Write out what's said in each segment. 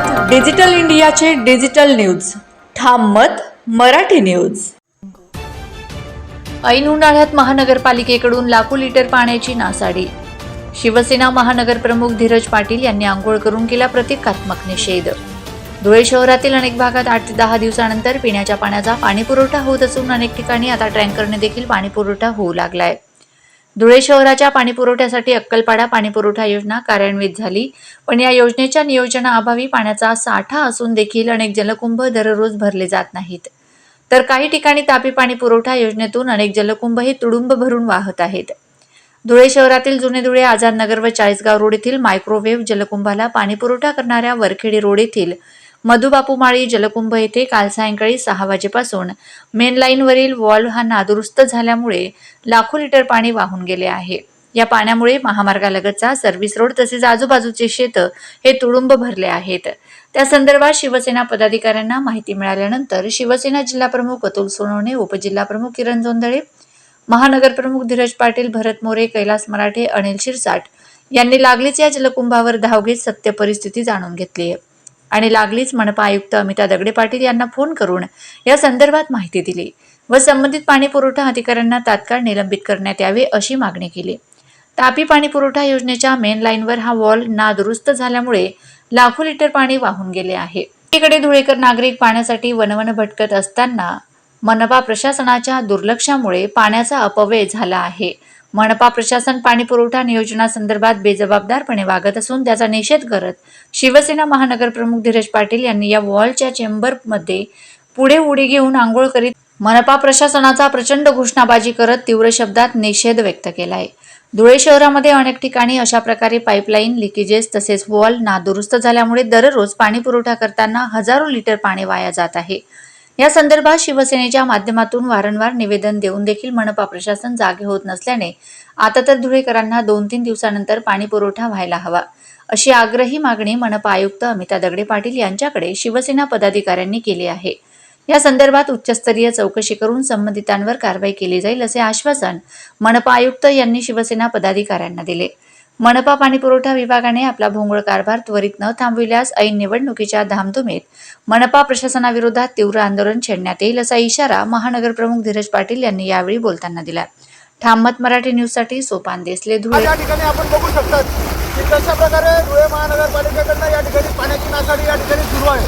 आहात डिजिटल इंडियाचे digital news. ठाम मत मराठी न्यूज. ऐन उन्हाळ्यात महानगरपालिकेकडून लाखो लिटर पाण्याची नासाडी. शिवसेना महानगर प्रमुख धीरज पाटील यांनी आंघोळ करून केला प्रतिकात्मक निषेध. धुळे शहरातील अनेक भागात आठ ते दहा दिवसानंतर पिण्याच्या पाण्याचा पाणीपुरवठा होत असून अनेक ठिकाणी आता टँकरने देखील पाणीपुरवठा होऊ लागलाय. धुळे शहराच्या पाणीपुरवठ्यासाठी अक्कलपाडा पाणीपुरवठा योजना कार्यान्वित झाली. पण या योजनेच्या नियोजनाअभावी पाण्याचा साठा असून देखील अनेक जलकुंभ दररोज भरले जात नाहीत. तर काही ठिकाणी तापी पाणी पुरवठा योजनेतून अनेक जलकुंभही तुडुंब भरून वाहत आहेत. धुळे शहरातील जुने धुळे आझाद नगर व चाळीसगाव रोड येथील मायक्रोवेव्ह जलकुंभाला पाणीपुरवठा करणाऱ्या वरखेडी रोड येथील मधुबापू माळी जलकुंभ येथे काल सायंकाळी सहा वाजेपासून मेन लाईनवरील वॉल्व हा नादुरुस्त झाल्यामुळे लाखो लिटर पाणी वाहून गेले आहे. या पाण्यामुळे महामार्गालगतचा सर्व्हिस रोड तसेच आजूबाजूचे शेत हे तुडुंब भरले आहेत. त्या संदर्भात शिवसेना पदाधिकाऱ्यांना माहिती मिळाल्यानंतर शिवसेना जिल्हाप्रमुख अतुल सोनवणे उपजिल्हाप्रमुख किरण जोंदळे महानगरप्रमुख धीरज पाटील भरत मोरे कैलास मराठे अनिल शिरसाट यांनी लागलीच या जलकुंभावर धाव घेत सत्य परिस्थिती जाणून घेतली आहे. आणि लागलीच मनपा आयुक्त अमिता दगडे पाटील यांना फोन करून या संदर्भात माहिती दिली व संबंधित पाणी पुरवठा अधिकाऱ्यांना तात्काळ निलंबित करण्यात यावे अशी मागणी केली. तापी पाणी पुरवठा योजनेच्या मेन लाईनवर हा वॉल नादुरुस्त झाल्यामुळे लाखो लिटर पाणी वाहून गेले आहे. एकीकडे धुळेकर नागरिक पाण्यासाठी वनवन भटकत असताना मनपा प्रशासनाच्या दुर्लक्षामुळे पाण्याचा अपव्यय झाला आहे. मनपा प्रशासन पाणी पुरवठा नियोजनासंदर्भात बेजबाबदारपणे वागत असून त्याचा निषेध करत शिवसेना महानगर प्रमुख धीरज पाटील यांनी या वॉलच्या चेंबरमध्ये पुढे उडी घेऊन आंघोळ करीत मनपा प्रशासनाचा प्रचंड घोषणाबाजी करत तीव्र शब्दात निषेध व्यक्त केला आहे धुळे शहरामध्ये अनेक ठिकाणी अशा प्रकारे पाईपलाईन लिकेजेस तसेच वॉल नादुरुस्त झाल्यामुळे दररोज पाणी पुरवठा करताना हजारो लिटर पाणी वाया जात आहे. या संदर्भात शिवसेनेच्या माध्यमातून वारंवार निवेदन देऊन देखील मनपा प्रशासन जागे होत नसल्याने आता तर धुळेकरांना दोन तीन दिवसानंतर पाणी पुरवठा व्हायला हवा अशी आग्रही मागणी मनपा आयुक्त अमिता दगडे पाटील यांच्याकडे शिवसेना पदाधिकाऱ्यांनी केली आहे. या संदर्भात उच्चस्तरीय चौकशी करून संबंधितांवर कारवाई केली जाईल असे आश्वासन मनपा आयुक्त यांनी शिवसेना पदाधिकाऱ्यांना दिले. मनपा पाणीपुरवठा विभागाने आपला भोंगळ कारभार त्वरित न थांबविल्यास ऐन निवडणुकीच्या धामधुमीत मनपा प्रशासनाविरोधात तीव्र आंदोलन छेडण्यात येईल असा इशारा महानगर प्रमुख धीरज पाटील यांनी यावेळी बोलताना दिला. ठाममत मराठी न्यूजसाठी सोपान देसले धुळे. या ठिकाणी आपण बघू शकतात की कशा प्रकारे धुळे महानगरपालिकेकडनं या ठिकाणी पाण्याची नासाडी या ठिकाणी सुरू आहे.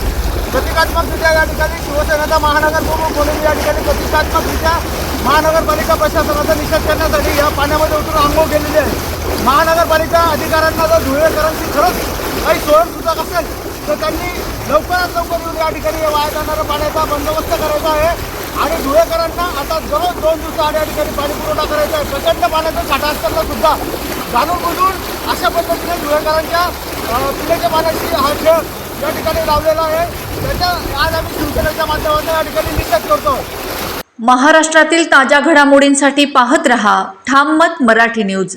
प्रतिकात्मकरित्या या ठिकाणी शिवसेनेचा महानगर प्रमुख म्हणून या ठिकाणी प्रतिकात्मकरित्या महानगरपालिका प्रशासनाचा निषेध करण्यासाठी या पाण्यामध्ये उतरून आंघोळ केलेली आहे. महानगरपालिका अधिकाऱ्यांना जर धुळेकरांची खरंच काही स्वयंसूचक असेल तर त्यांनी लवकरात लवकर येऊन या ठिकाणी वाया जाणाऱ्या पाण्याचा बंदोबस्त करायचा आहे. आणि धुळेकरांना आता जवळ दोन दिवसाआड या ठिकाणी पाणी पुरवठा करायचा आहे. प्रचंड पाण्याचा साठा असताना सुद्धा जाणून बुजून अशा पद्धतीने धुळेकरांच्या पिण्याच्या पाण्याची हा खेळ या ठिकाणी लावलेला आहे. त्याच्या आज आम्ही शिवसेनेच्या माध्यमातून या ठिकाणी निषेध करतो महाराष्ट्रातील ताज्या घडामोडींसाठी पाहत रहा. ठाम मत मराठी न्यूज.